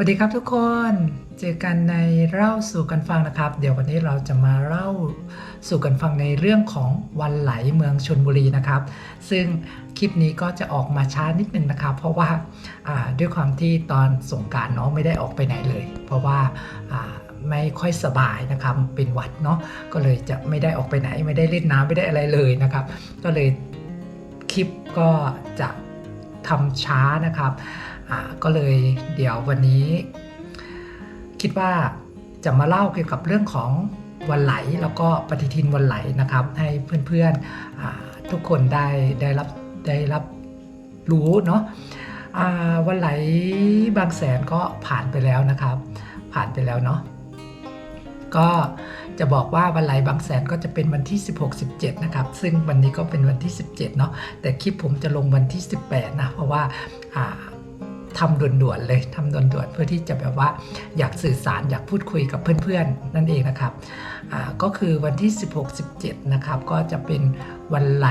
สวัสดีครับทุกคน เจอกันในเล่าสู่กันฟังนะครับ เดี๋ยววันนี้เราจะมาเล่าสู่กันฟังในเรื่องของวันไหลเมืองชนบุรีนะครับ ซึ่งคลิปนี้ก็จะออกมาช้านิดนึงนะครับ เพราะว่าาด้วยความที่ตอนสงการเน้องไม่ได้ออกไปไหนเลย เพราะว่าาไม่ค่อยสบายนะครับเป็นวัดเนาะก็เลยจะไม่ได้ออกไปไหน ไม่ได้เล่นน้ำไม่ได้อะไรเลยนะครับ ก็เลยคลิปก็จะทำช้านะครับ อ่าก็เลยเดี๋ยววันนี้ คิดว่าจะมาเล่าเกี่ยวกับเรื่องของวันไหลแล้วก็ปฏิทินวันไหลนะครับ ให้เพื่อนๆอ่าทุกคนได้ได้รับได้รับรู้เนาะวันไหลบางแสนก็ผ่านไปแล้วนะครับ ผ่านไปแล้วเนาะก็จะบอกว่าวันไหลบางแสนก็จะเป็นวันที่ 16 17 นะครับ ซึ่งวันนี้ก็เป็นวันที่ 17 เนาะแต่คลิปผมจะลงวันที่ 18 นะ เพราะว่า ทำด่วนๆเลยทำด่วนๆเพื่อที่จะแบบว่าอยากสื่อสารอยากพูดคุยกับเพื่อนๆ นั่นเองนะครับก็คือวันที่ 16-17 นะครับก็จะเป็นวันไหล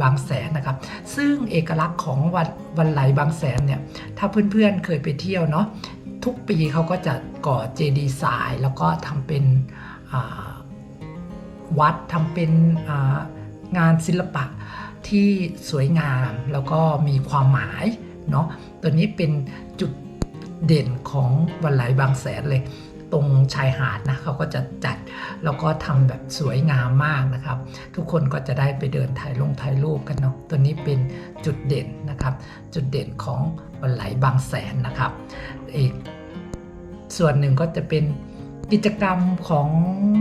บางแสนนะครับ ซึ่งเอกลักษณ์ของวันวันไหลบางแสนเนี่ยถ้าเพื่อนๆเคยไปเที่ยวเนาะทุกปีเขาก็จะก่อเจดีย์ทราย แล้วก็ทำเป็นวัดทำเป็นงานศิลปะที่สวยงามแล้วก็มีความหมาย เนาะตัวนี้เป็นจุดเด่นของวันไหลบางแสนเลย ตรงชายหาดนะเขาก็จะจัดแล้วก็ทำแบบสวยงามมากนะครับ ทุกคนก็จะได้ไปเดินถ่ายลงถ่ายรูปกันเนาะตัวนี้เป็นจุดเด่นนะครับ จุดเด่นของวันไหลบางแสนนะครับอีกส่วนหนึ่งก็จะเป็นกิจกรรมของ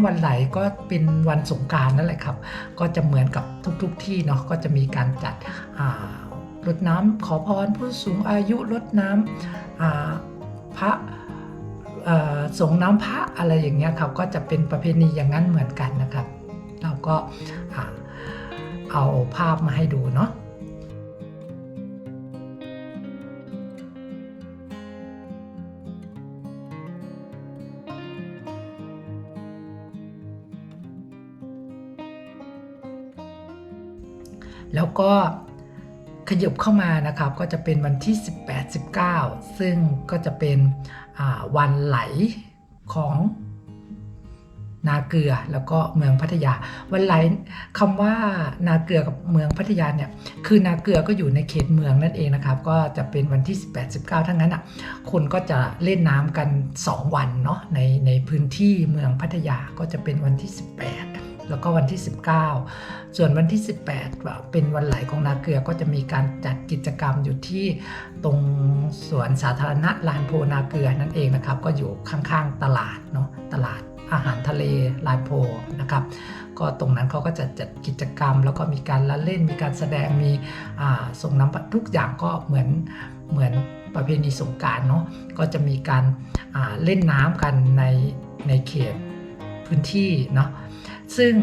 วันไหลก็เป็นวันสงการนั่นแหละครับ ก็จะเหมือนกับทุกๆทที่เนาะก็จะมีการจัดอ่า รดน้ำขอพรผู้สูงอายุรดน้ำพระเอ่อสงน้ำพระอะไรอย่างเงี้ยครับก็จะเป็นประเพณีอย่างนั้นเหมือนกันนะครับ เราก็เอาภาพมาให้ดูเนาะแล้วก็ ยับเข้ามานะครับ ก็จะเป็นวันที่ 18 19 ซึ่งก็จะเป็นวันไหลของนาเกลือแล้วก็เมืองพัทยา วันไหลคำว่านาเกลือกับเมืองพัทยาเนี่ยคือนาเกลือก็อยู่ในเขตเมืองนั่นเองนะครับ ก็จะเป็นวันที่ 18 19 ทั้งนั้นอะคนก็จะเล่นน้ำกัน 2 วันเนาะในในพื้นที่เมืองพัทยาก็จะเป็นวันที่ 18 แล้วก็วันที่ 19 ส่วนวันที่ 18 เป็นวันไหลของนาเกลือก็จะมีการจัดกิจกรรมอยู่ที่ตรงสวนสาธารณะลานโพนาเกลือนั่นเองนะครับ ก็อยู่ข้างๆตลาดเนาะตลาดอาหารทะเลลานโพนะครับก็ตรงนั้นเขาก็จะจัดกิจกรรม แล้วก็มีการละเล่นมีการแสดงมีส่งน้ำทุกอย่างก็เหมือนเหมือนประเพณีสงการเนาะก็จะมีการเล่นน้ำกันในในเขตพื้นที่เนาะ ซึ่ง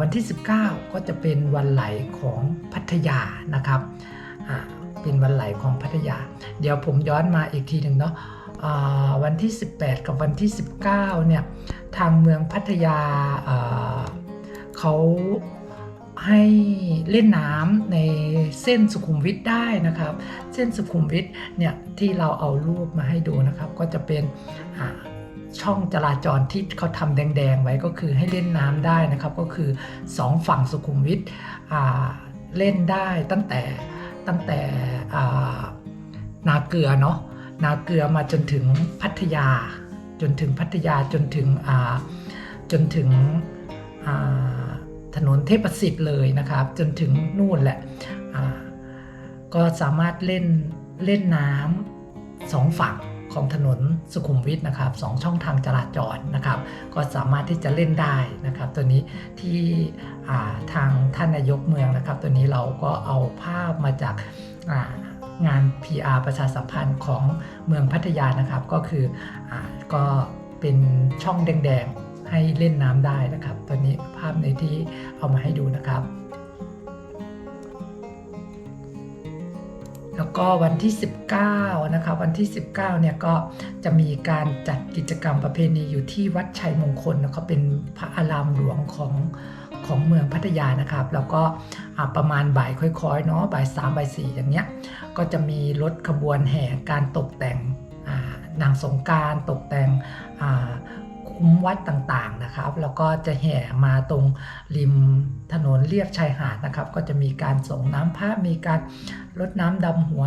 วันที่ 19 ก็จะเป็นวันไหลของพัทยานะครับเป็นวันไหลของพัทยา เดี๋ยวผมย้อนมาอีกทีหนึ่งเนาะวันที่ 18 กับวันที่ 19 เนี่ย ทางเมืองพัทยาเขาให้เล่นน้ำในเส้นสุขุมวิทได้นะครับ เส้นสุขุมวิทเนี่ยที่เราเอารูปมาให้ดูนะครับ ก็จะเป็น ช่องจราจรที่เขาทำแดง ๆ ไว้ก็คือให้เล่นน้ำได้นะครับ ก็คือ 2 ฝั่งสุขุมวิทเล่นได้ตั้งแต่ตั้งแต่นาเกลือเนาะนาเกลือมาจนถึงพัทยา จนถึงพัทยาจนถึงจนถึงถนนเทพสิทธิ์เลยนะครับ จนถึงนู่นแหละก็สามารถเล่นเล่นน้ำสองฝั่ง ของถนนสุขุมวิทนะครับสองช่องทางจราจรนะครับ ก็สามารถที่จะเล่นได้นะครับ ตัวนี้ที่ทางท่านนายกเมืองนะครับ ตัวนี้เราก็เอาภาพมาจากางาน PR ประชาสัมพันธ์ของเมืองพัทยานะครับ ก็คืออก็เป็นช่องแดงๆให้เล่นน้ำได้นะครับตัวนี้ภาพในที่เอามาให้ดูนะครับ ก็วันที่ 19 นะครับวันที่ 19 เนี่ยก็จะมีการจัดกิจกรรมประเพณีอยู่ที่วัดชัยมงคลแล้วก็เป็นพระอารามหลวงของของเมืองพัทยานะครับ แล้วก็ประมาณบ่ายค่อยๆเนาะบ่ายสามบ่ายสี่อย่างเงี้ยก็จะมีรถขบวนแห่การตกแต่งนางสงการตกแต่ง คุ้มวัดต่างๆนะครับ แล้วก็จะแห่มาตรงริมถนนเลียบชายหาดนะครับ ก็จะมีการส่งน้ำพระมีการรดน้ำดำหัว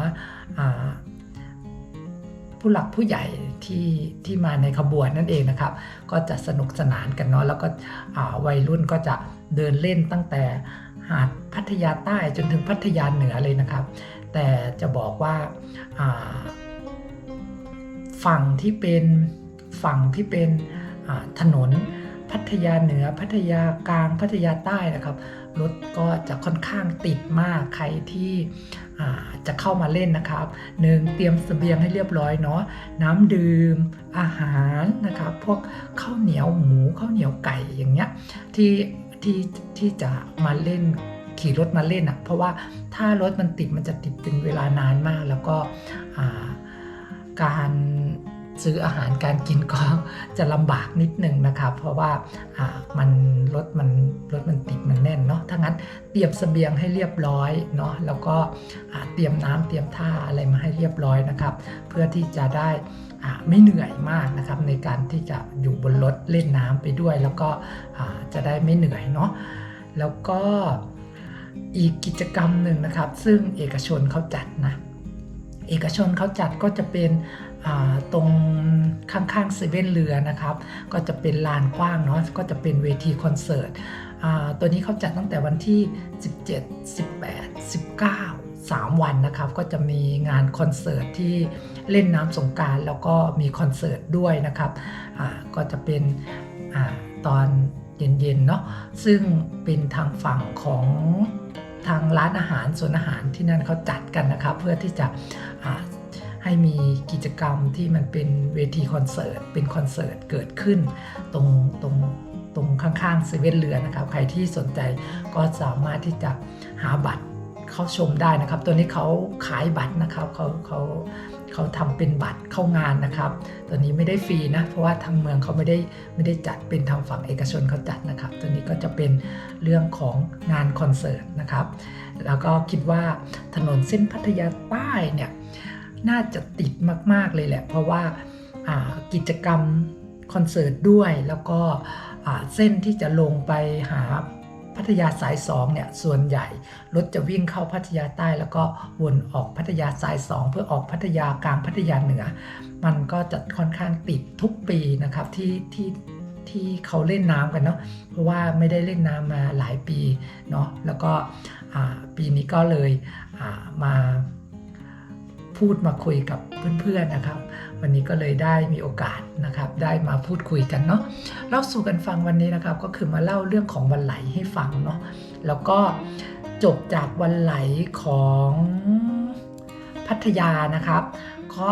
ผู้หลักผู้ใหญ่ที่ที่มาในขบวนนั่นเองนะครับ ก็จะสนุกสนานกันเนาะแล้วก็วัยรุ่นก็จะเดินเล่นตั้งแต่หาดพัทยาใต้จนถึงพัทยาเหนือเลยนะครับ แต่จะบอกว่าฝั่งที่เป็นฝั่งที่เป็น ถนนพัทยาเหนือพัทยากลางพัทยาใต้นะครับรถก็จะค่อนข้างติดมากใครที่จะเข้ามาเล่นนะครับหนึ่งเตรียมเสบียงให้เรียบร้อยเนาะน้ำดื่มอาหารนะครับพวกข้าวเหนียวหมูข้าวเหนียวไก่อย่างเงี้ยที่ที่ที่จะมาเล่นขี่รถมาเล่นอะเพราะว่าถ้ารถมันติดมันจะติดเป็นเวลานานมาก แล้วก็การ ซื้ออาหารการกินก็จะลำบากนิดนึงนะครับ เพราะว่ามันรถมันรถมันติดมันแน่นเนาะถ้างั้นเตรียมเสบียงให้เรียบร้อยเนาะแล้วก็เตรียมน้ำเตรียมท่าอะไรมาให้เรียบร้อยนะครับ เพื่อที่จะได้ไม่เหนื่อยมากนะครับ ในการที่จะอยู่บนรถเล่นน้ำไปด้วย แล้วก็จะได้ไม่เหนื่อยเนาะแล้วก็อีกกิจกรรมหนึ่งนะครับ ซึ่งเอกชนเขาจัดนะ เอกชนเขาจัดก็จะเป็นตรงข้างๆเซเว่นเรือนะครับ ก็จะเป็นลานกว้างเนาะก็จะเป็นเวทีคอนเสิร์ตตัวนี้เขาจัดตั้งแต่วันที่ 17 18 19 3 วันนะครับ ก็จะมีงานคอนเสิร์ตที่เล่นน้ำสงการแล้วก็มีคอนเสิร์ตด้วยนะครับก็จะเป็นอตอนเย็นๆเนาะซึ่งเป็นทางฝั่งของ ทางร้านอาหารส่วนอาหารที่นั่นเขาจัดกันนะครับ เพื่อที่จะให้มีกิจกรรมที่มันเป็นเวทีคอนเสิร์ตเป็นคอนเสิร์ตเกิดขึ้น ตรงตรงตรงข้างๆเซเว่นเรือนะครับ ใครที่สนใจก็สามารถที่จะหาบัตร เข้าชมได้นะครับ ตัวนี้เขาขายบัตรนะครับเขาเขาเขาทำเป็นบัตรเข้างานนะครับ ตัวนี้ไม่ได้ฟรีนะ เพราะว่าทางเมืองเขาไม่ได้ไม่ได้จัดเป็นทางฝั่งเอกชนเขาจัดนะครับ ตัวนี้ก็จะเป็นเรื่องของงานคอนเสิร์ตนะครับ แล้วก็คิดว่าถนนเส้นพัทยาใต้เนี่ยน่าจะติดมาก ๆ เลยแหละ เพราะว่าากิจกรรมคอนเสิร์ตด้วย แล้วก็เส้นที่จะลงไปหา พัทยาสายสองเนี่ยส่วนใหญ่รถจะวิ่งเข้าพัทยาใต้แล้วก็วนออกพัทยาสายสองเพื่อออกพัทยากลางพัทยาเหนือ มันก็จะค่อนข้างติดทุกปีนะครับที่ที่ที่เขาเล่นน้ำกันเนาะเพราะว่าไม่ได้เล่นน้ำมาหลายปีเนาะแล้วก็ปีนี้ก็เลยมาพูดมาคุยกับเพื่อนๆนะครับ วันนี้ก็เลยได้มีโอกาสนะครับ ได้มาพูดคุยกันเนาะเล่าสู่กันฟังวันนี้นะครับ ก็คือมาเล่าเรื่องของวันไหลให้ฟังเนาะแล้วก็จบจากวันไหลของพัทยานะครับก็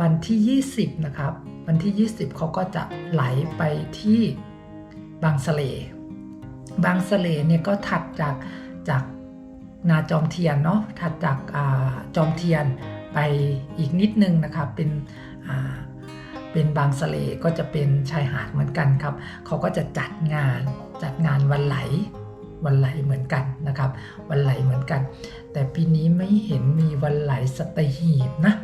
วันที่ 20 นะครับ วันที่ 20เขาก็จะไหลไปที่บางสะเล บางสะเลเนี่ยก็ถัดจากจากนาจอมเทียนเนาะถัดจากาจอมเทียนไปอีกนิดนึงนะครับเป็น เป็นบางสะเลก็จะเป็นชายหาดเหมือนกันครับ เขาก็จะจัดงานจัดงานวันไหล วันไหลเหมือนกันนะครับ วันไหลเหมือนกัน แต่ปีนี้ไม่เห็นมีวันไหลสตหีบนะ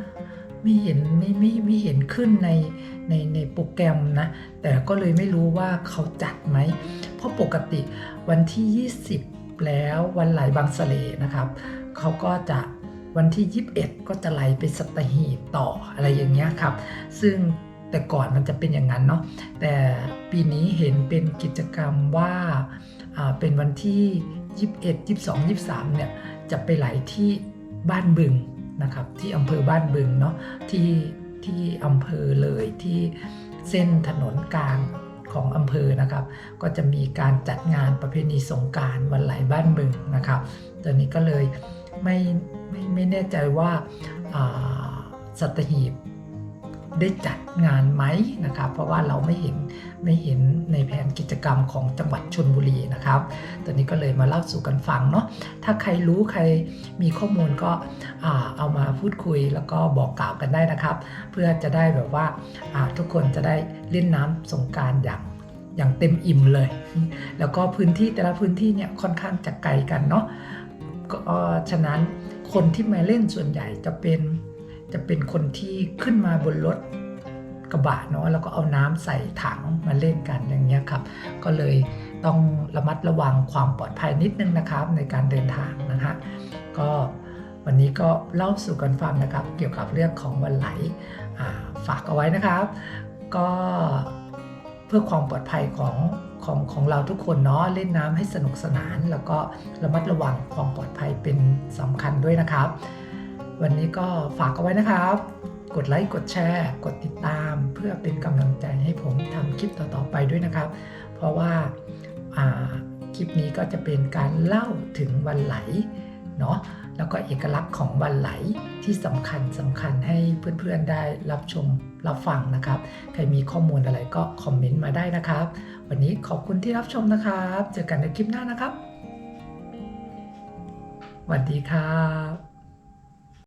ไม่เห็นไม่ไม่ไม่เห็นขึ้นในในในโปรแกรมนะ แต่ก็เลยไม่รู้ว่าเขาจัดไหม เพราะปกติวันที่ 20 แล้ววันไหลบางสะเลนะครับ เขาก็จะวันที่ 21 ก็จะไหลไปสตหีบต่ออะไรอย่างเงี้ยครับ ซึ่ง แต่ก่อนมันจะเป็นอย่างนั้นเนาะแต่ปีนี้เห็นเป็นกิจกรรมว่าเป็นวันที่ 21 22 23เนี่ยจะไปไหลที่บ้านบึงนะครับที่อำเภอบ้านบึงเนาะที่ที่อำเภอเลยที่เส้นถนนกลางของอำเภอนะครับ ก็จะมีการจัดงานประเพณีสงการวันไหลบ้านบึงนะครับตอนนี้ก็เลยไม่ไม่ไม่แน่ใจว่าสัตหีบ ได้จัดงานไหมนะครับ เพราะว่าเราไม่เห็นไม่เห็นในแผนกิจกรรมของจังหวัดชนบุรีนะครับตอนนี้ก็เลยมาเล่าสู่กันฟังเนาะถ้าใครรู้ใครมีข้อมูลก็เอามาพูดคุยแล้วก็บอกกล่าวกันได้นะครับ เพื่อจะได้แบบว่าาทุกคนจะได้เล่นน้ำสงการอย่างอย่างเต็มอิ่มเลย แล้วก็พื้นที่แต่ละพื้นที่เนี่ยค่อนข้างจะไกลกันเนาะก็ฉะนั้นคนที่มาเล่นส่วนใหญ่จะเป็น จะเป็นคนที่ขึ้นมาบนรถกระบะเนาะแล้วก็เอาน้ำใส่ถังมาเล่นกันอย่างเงี้ยครับ ก็เลยต้องระมัดระวังความปลอดภัยนิดนึงนะครับ ในการเดินทางนะฮะก็วันนี้ก็เล่าสู่กันฟังนะครับ เกี่ยวกับเรื่องของวันไหลาฝากเอาไว้นะครับ ก็เพื่อความปลอดภัยของของของเราทุกคนเนาะเล่นน้ำให้สนุกสนาน แล้วก็ระมัดระวังความปลอดภัยเป็นสำคัญด้วยนะครับ วันนี้ก็ฝากเอาไว้นะครับ กดไลค์ กดแชร์ กดติดตาม เพื่อเป็นกำลังใจให้ผมทำคลิปต่อๆไปด้วยนะครับ เพราะว่าาคลิปนี้ก็จะเป็นการเล่าถึงวันไหลเนาะแล้วก็เอกลักษณ์ของวันไหลที่สำคัญสำคัญให้เพื่อนๆได้รับชมรับฟังนะครับ ใครมีข้อมูลอะไรก็คอมเมนต์มาได้นะครับ วันนี้ขอบคุณที่รับชมนะครับ เจอกันในคลิปหน้านะครับสวัสดีครับ